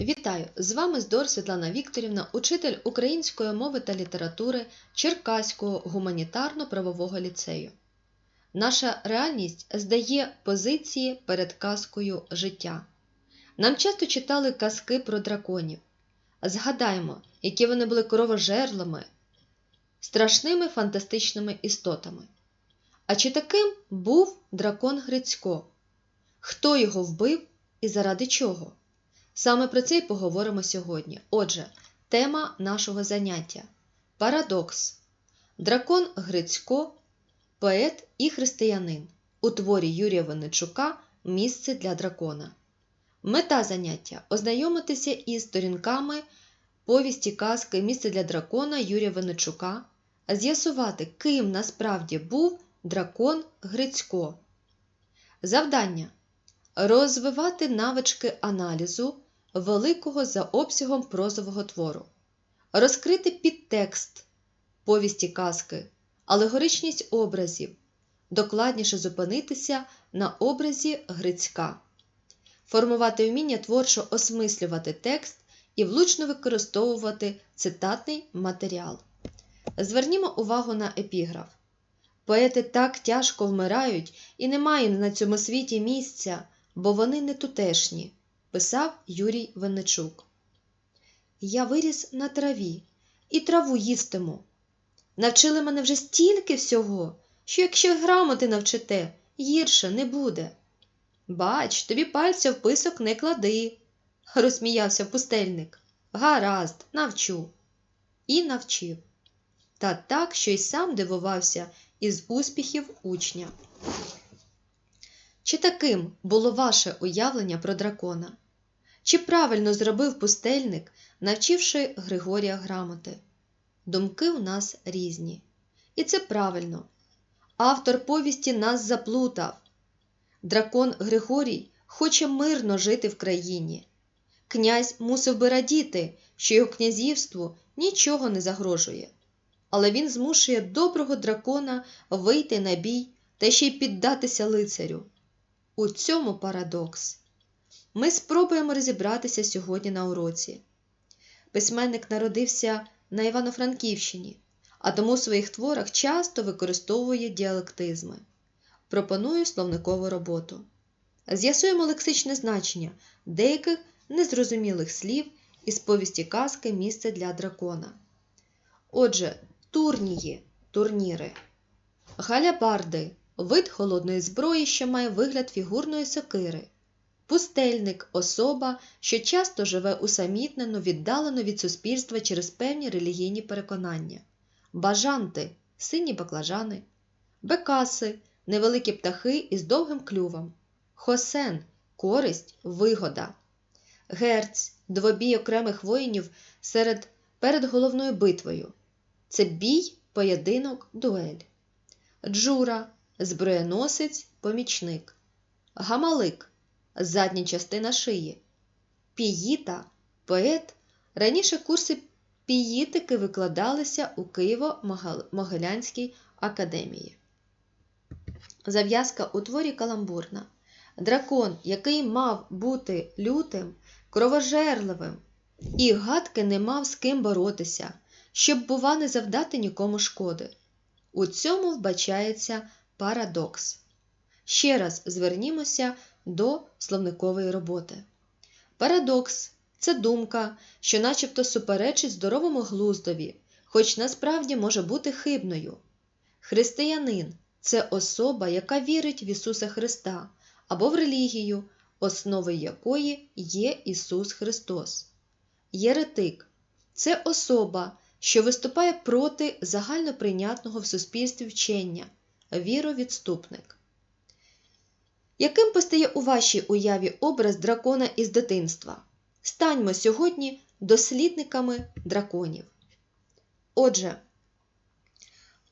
Вітаю! З вами Здор Світлана Вікторівна, учитель української мови та літератури Черкаського гуманітарно-правового ліцею. Наша реальність здає позиції перед казкою життя. Нам часто читали казки про драконів. Згадаймо, які вони були кровожерлими, страшними фантастичними істотами. А чи таким був дракон Грицько? Хто його вбив і заради чого? Саме про це й поговоримо сьогодні. Отже, тема нашого заняття Парадокс. Дракон Грицько, поет і християнин. У творі Юрія Винничука Місце для дракона. Мета заняття ознайомитися із сторінками повісті казки Місце для дракона Юрія Винничука, з'ясувати, ким насправді був дракон Грицько. Завдання розвивати навички аналізу великого за обсягом прозового твору, розкрити підтекст повісті казки, алегоричність образів, докладніше зупинитися на образі Грицька, формувати вміння творчо осмислювати текст і влучно використовувати цитатний матеріал. Звернімо увагу на епіграф. Поети так тяжко вмирають і немає їм на цьому світі місця, бо вони не тутешні, писав Юрій Винничук. Я виріс на траві і траву їстиму. Навчили мене вже стільки всього, що якщо грамоти навчите, гірше не буде. Бач, тобі пальця в писок не клади, розсміявся пустельник. Гаразд, навчу. І навчив. Та так, що й сам дивувався із успіхів учня. Чи таким було ваше уявлення про дракона? Чи правильно зробив пустельник, навчивши Григорія грамоти? Думки у нас різні. І це правильно. Автор повісті нас заплутав. Дракон Григорій хоче мирно жити в країні. Князь мусив би радіти, що його князівству нічого не загрожує. Але він змушує доброго дракона вийти на бій та ще й піддатися лицарю. У цьому парадокс. Ми спробуємо розібратися сьогодні на уроці. Письменник народився на Івано-Франківщині, а тому в своїх творах часто використовує діалектизми. Пропоную словникову роботу. З'ясуємо лексичне значення деяких незрозумілих слів із повісті казки Місце для дракона. Отже, турнії турніри. Галябарди вид холодної зброї, що має вигляд фігурної сокири. Пустельник особа, що часто живе усамітнено, віддалено від суспільства через певні релігійні переконання. Бажанти сині баклажани. Бекаси невеликі птахи із довгим клювом. Хосен користь, вигода. Герць двобій окремих воїнів серед перед головною битвою. Це бій, поєдинок, дуель. Джура зброєносець, помічник. Гамалик задня частина шиї. Піїта поет. Раніше курси піїтики викладалися у Києво-Могилянській академії. Зав'язка у творі каламбурна. Дракон, який мав бути лютим, кровожерливим, і гадки не мав з ким боротися, щоб, бува, не завдати нікому шкоди. У цьому вбачається парадокс. Ще раз звернімося до словникової роботи. Парадокс це думка, що начебто суперечить здоровому глуздові, хоч насправді може бути хибною. Християнин це особа, яка вірить в Ісуса Христа або в релігію, основою якої є Ісус Христос. Єретик це особа, що виступає проти загальноприйнятного в суспільстві вчення, віровідступник. Яким постає у вашій уяві образ дракона із дитинства? Станьмо сьогодні дослідниками драконів. Отже,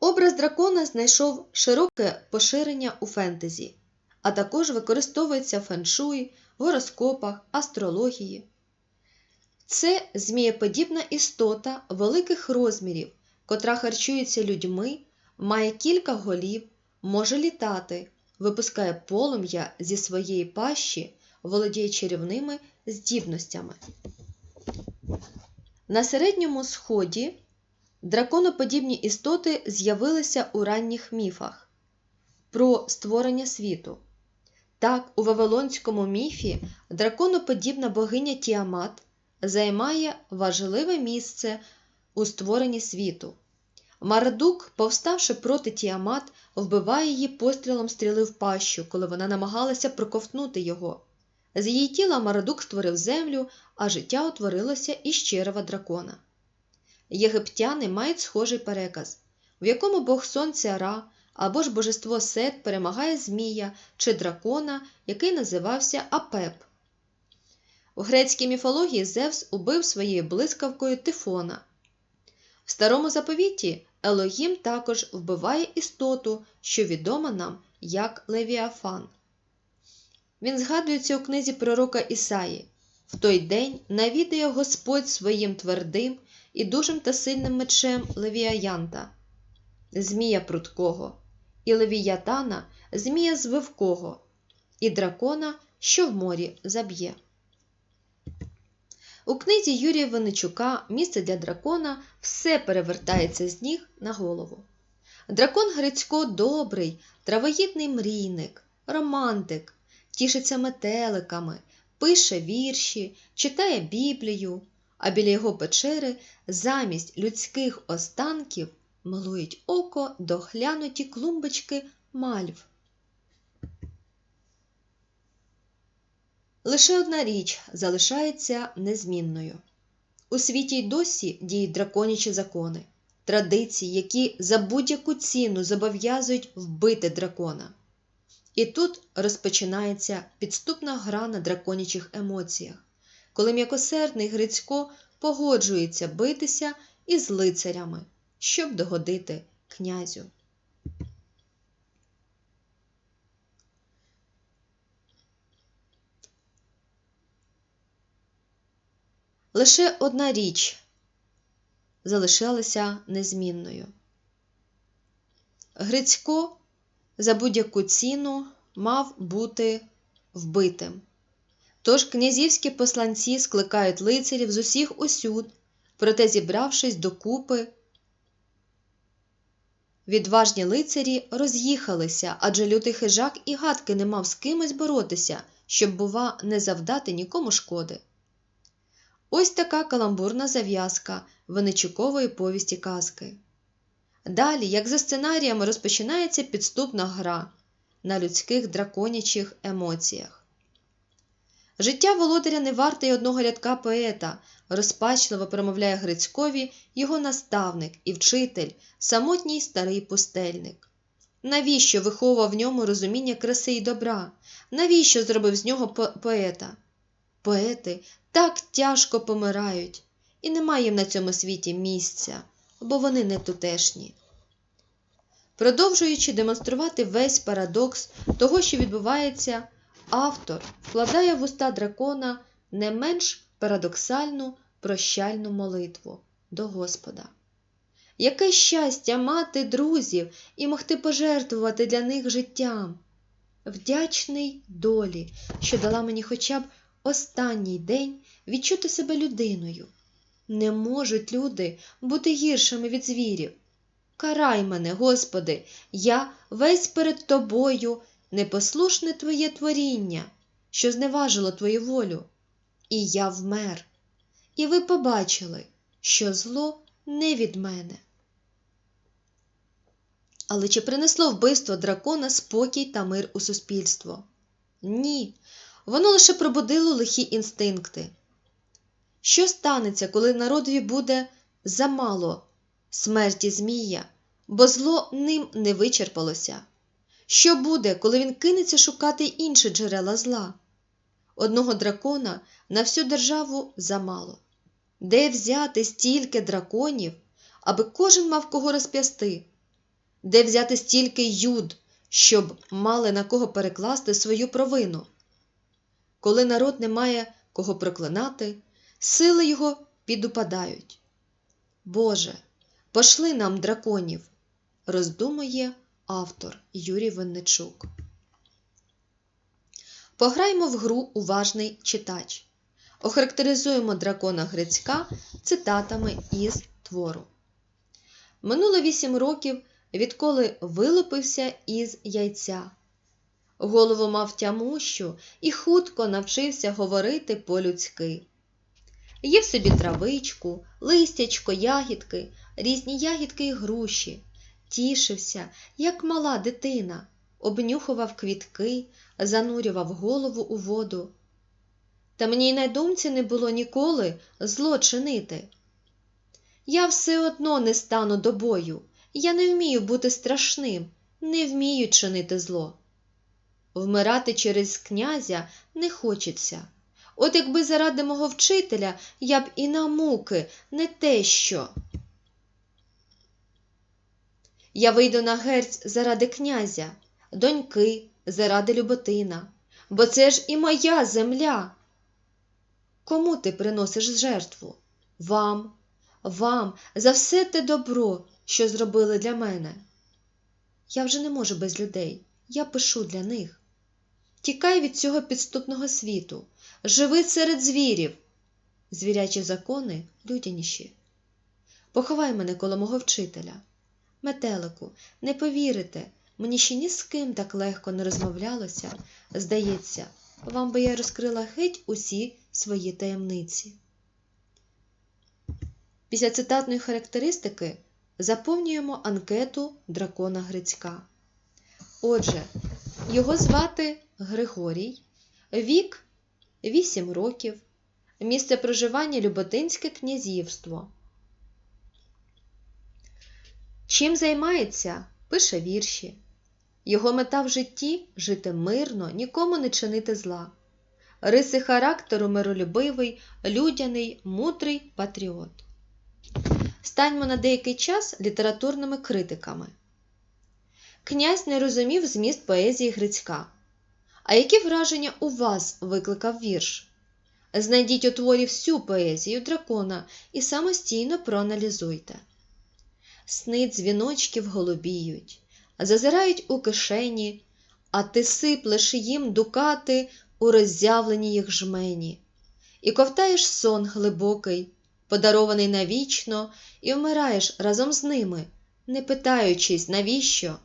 образ дракона знайшов широке поширення у фентезі, а також використовується в феншуї, гороскопах, астрології. Це змієподібна істота великих розмірів, котра харчується людьми, має кілька голів, може літати, випускає полум'я зі своєї пащі, володіє чарівними здібностями. На середньому сході драконоподібні істоти з'явилися у ранніх міфах про створення світу. Так, у Вавилонському міфі драконоподібна богиня Тіамат займає важливе місце у створенні світу. Мардук, повставши проти Тіамат, вбиває її пострілом стріли в пащу, коли вона намагалася проковтнути його. З її тіла Мардук створив землю, а життя утворилося із черева дракона. Єгиптяни мають схожий переказ, в якому бог сонця Ра або ж божество Сет перемагає Змія чи дракона, який називався Апеп. У грецькій міфології Зевс убив своєю блискавкою Тифона. В старому заповіті Елогім також вбиває істоту, що відома нам як Левіафан. Він згадується у книзі пророка Ісаї. В той день навідає Господь своїм твердим і дужим та сильним мечем Левіаянта, Змія прудкого, і Левіятана, Змія звивкого, і дракона, що в морі заб'є. У книзі Юрія Винничука Місце для дракона все перевертається з ніг на голову. Дракон Грицько добрий, травоїдний мрійник, романтик, тішиться метеликами, пише вірші, читає Біблію, а біля його печери замість людських останків милують око доглянуті клумбочки мальв. Лише одна річ залишається незмінною. У світі й досі діють драконячі закони, традиції, які за будь-яку ціну зобов'язують вбити дракона. І тут розпочинається підступна гра на драконячих емоціях, коли м'якосердний Грицько погоджується битися із лицарями, щоб догодити князю. Лише одна річ залишалася незмінною. Грицько за будь-яку ціну мав бути вбитим. Тож князівські посланці скликають лицарів з усіх осюд, проте, зібравшись докупи, відважні лицарі роз'їхалися, адже лютий хижак і гадки не мав з кимось боротися, щоб, бува, не завдати нікому шкоди. Ось така каламбурна зав'язка Венечукової повісті казки. Далі, як за сценаріями, розпочинається підступна гра на людських драконячих емоціях. Життя володаря не варте й одного рядка поета, розпачливо промовляє Грицькові його наставник і вчитель, самотній старий пустельник. Навіщо виховував в ньому розуміння краси й добра? Навіщо зробив з нього поета? Поети так тяжко помирають, і немає їм на цьому світі місця, бо вони не тутешні. Продовжуючи демонструвати весь парадокс того, що відбувається, автор вкладає в уста дракона не менш парадоксальну прощальну молитву до Господа. Яке щастя мати друзів і могти пожертвувати для них життям. Вдячний долі, що дала мені хоча б останній день відчути себе людиною. Не можуть люди бути гіршими від звірів. Карай мене, Господи, я весь перед Тобою, непослушне Твоє творіння, що зневажило Твою волю. І я вмер. І ви побачили, що зло не від мене. Але чи принесло вбивство дракона спокій та мир у суспільство? Ні, воно лише пробудило лихі інстинкти. Що станеться, коли народові буде замало смерті Змія, бо зло ним не вичерпалося? Що буде, коли він кинеться шукати інші джерела зла? Одного дракона на всю державу замало. Де взяти стільки драконів, аби кожен мав кого розп'ясти? Де взяти стільки юд, щоб мали на кого перекласти свою провину? Коли народ не має кого проклинати, сили його підупадають. Боже, пошли нам драконів, роздумує автор Юрій Винничук. Пограймо в гру уважний читач. Охарактеризуємо дракона Грицька цитатами із твору. Минуло вісім років, відколи вилупився із яйця. Голову мав тямущу і хутко навчився говорити по-людськи. Їв собі травичку, листячко, ягідки, різні ягідки і груші, тішився, як мала дитина, обнюхував квітки, занурював голову у воду. Та мені й на думці не було ніколи зло чинити. Я все одно не стану до бою, я не вмію бути страшним, не вмію чинити зло. Вмирати через князя не хочеться. От якби заради мого вчителя я б і на муки не те що. Я вийду на герць заради князя, доньки, заради Люботина, бо це ж і моя земля. Кому ти приносиш жертву? Вам, вам, за все те добро, що зробили для мене. Я вже не можу без людей, я пишу для них. Тікай від цього підступного світу, живи серед звірів. Звірячі закони людяніші. Поховай мене коло мого вчителя. Метелику, не повірите, мені ще ні з ким так легко не розмовлялося. Здається, вам би я розкрила геть усі свої таємниці. Після цитатної характеристики заповнюємо анкету дракона Грицька. Отже, його звати Григорій, вік 8 років, місце проживання Люботинське князівство. Чим займається? Пише вірші. Його мета в житті жити мирно, нікому не чинити зла. Риси характеру миролюбивий, людяний, мудрий патріот. Станьмо на деякий час літературними критиками. Князь не розумів зміст поезії Грицька. А які враження у вас викликав вірш? Знайдіть у творі всю поезію дракона і самостійно проаналізуйте. Сни дзвіночків голубіють, зазирають у кишені, а ти сиплеш їм дукати у роззявлені їх жмені, і ковтаєш сон глибокий, подарований навічно, і вмираєш разом з ними, не питаючись, навіщо.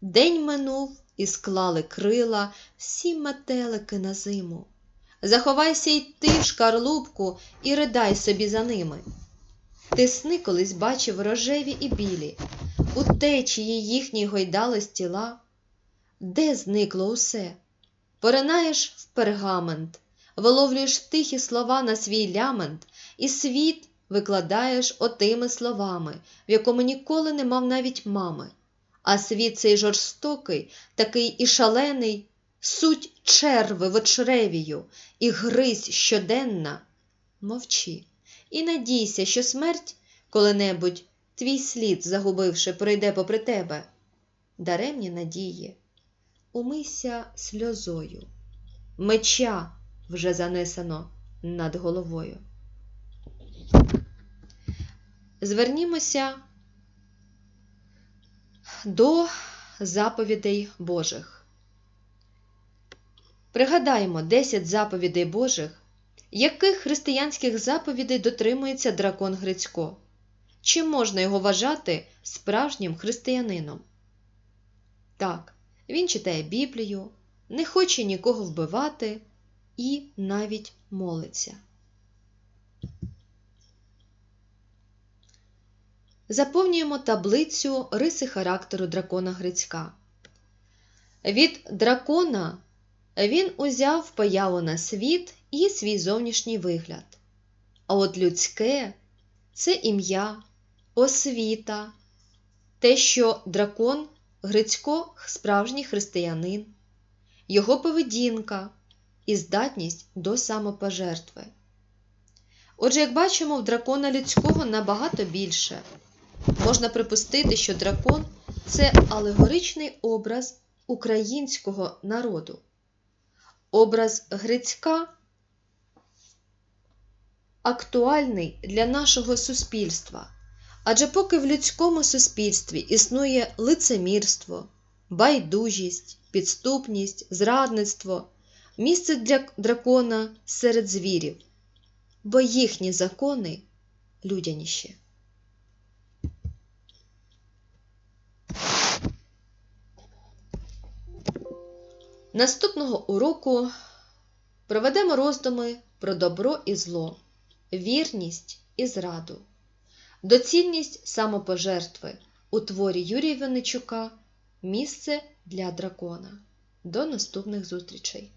День минув і склали крила всі метелики на зиму. Заховайся й ти в шкарлупку і ридай собі за ними. Ти сни колись бачив рожеві і білі, у течії їхній гойдались тіла. Де зникло усе? Поринаєш в пергамент, виловлюєш тихі слова на свій лямент, і світ викладаєш отими словами, в якому ніколи не мав навіть мами. А світ цей жорстокий, такий і шалений, суть черви в очревію, і гризь щоденна. Мовчи і надійся, що смерть коли-небудь твій слід, загубивши, пройде попри тебе. Даремні надії, умийся сльозою, меча вже занесено над головою. Звернімося до заповідей Божих. Пригадаймо 10 заповідей Божих, яких християнських заповідей дотримується дракон Грицько? Чи можна його вважати справжнім християнином? Так, він читає Біблію, не хоче нікого вбивати і навіть молиться. Заповнюємо таблицю риси характеру дракона Грицька. Від дракона він узяв появу на світ і свій зовнішній вигляд. А от людське це ім'я, освіта, те, що дракон Грицько справжній християнин, його поведінка і здатність до самопожертви. Отже, як бачимо, в дракона людського набагато більше. Можна припустити, що дракон це алегоричний образ українського народу. Образ Грицька актуальний для нашого суспільства. Адже поки в людському суспільстві існує лицемірство, байдужість, підступність, зрадництво, місце для дракона серед звірів, бо їхні закони людяніші. Наступного уроку проведемо роздуми про добро і зло, вірність і зраду, доцільність самопожертви у творі Юрія Винничука Місце для дракона. До наступних зустрічей!